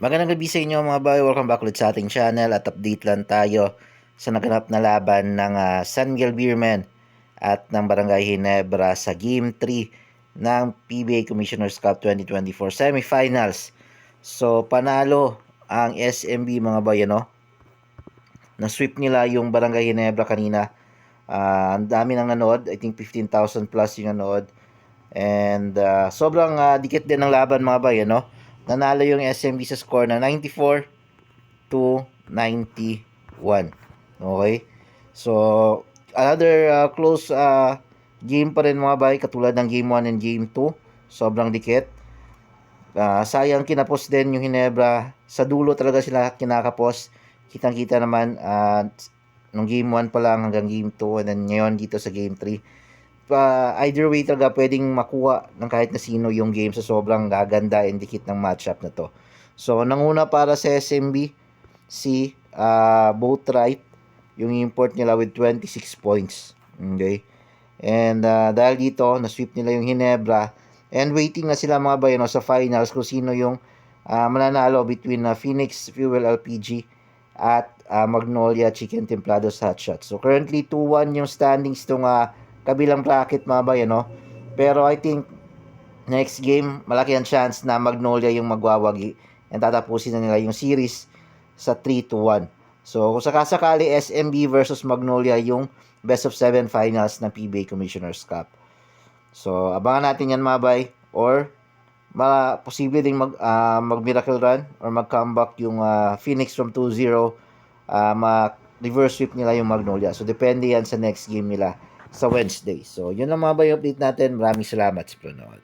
Magandang gabi sa inyo mga boy. Welcome back ulit sa ating channel at update lang tayo sa naganap na laban ng ah, San Miguel Beermen at ng Barangay Ginebra sa Game 3 ng PBA Commissioners Cup 2024 Semifinals. So panalo ang SMB mga boy ano. Na-sweep nila yung Barangay Ginebra kanina. Ah, ang dami nang nanood. I think 15,000 plus yung nanood. And ah, sobrang ah, dikit din ng laban mga boy ano nanalo yung SMB sa score na 94 to 91. Okay? So, another uh, close uh, game pa rin mga bay, katulad ng game 1 and game 2. Sobrang dikit. Uh, sayang kinapos din yung Hinebra. Sa dulo talaga sila kinakapos. Kitang-kita naman uh, nung game 1 pa lang hanggang game 2 and then ngayon dito sa game 3 uh, either way talaga pwedeng makuha ng kahit na sino yung game sa sobrang gaganda and dikit ng matchup na to. So, nanguna para sa SMB si uh, Boatwright yung import nila with 26 points. Okay? And uh, dahil dito, na-sweep nila yung Hinebra and waiting na sila mga bayano sa finals kung sino yung uh, mananalo between uh, Phoenix Fuel LPG at uh, Magnolia Chicken Templados Hotshot. So currently 2-1 yung standings tong uh, kabilang bracket mga bay, ano? Pero I think next game, malaki ang chance na Magnolia yung magwawagi and tatapusin na nila yung series sa 3 to 1. So, kung sakasakali SMB versus Magnolia yung best of 7 finals ng PBA Commissioners Cup. So, abangan natin yan mga bay or ma posible ding mag uh, mag miracle run or mag comeback yung uh, Phoenix from 2-0 uh, ma reverse sweep nila yung Magnolia. So, depende yan sa next game nila sa Wednesday. So, yun lang mga update natin. Maraming salamat sa panonood.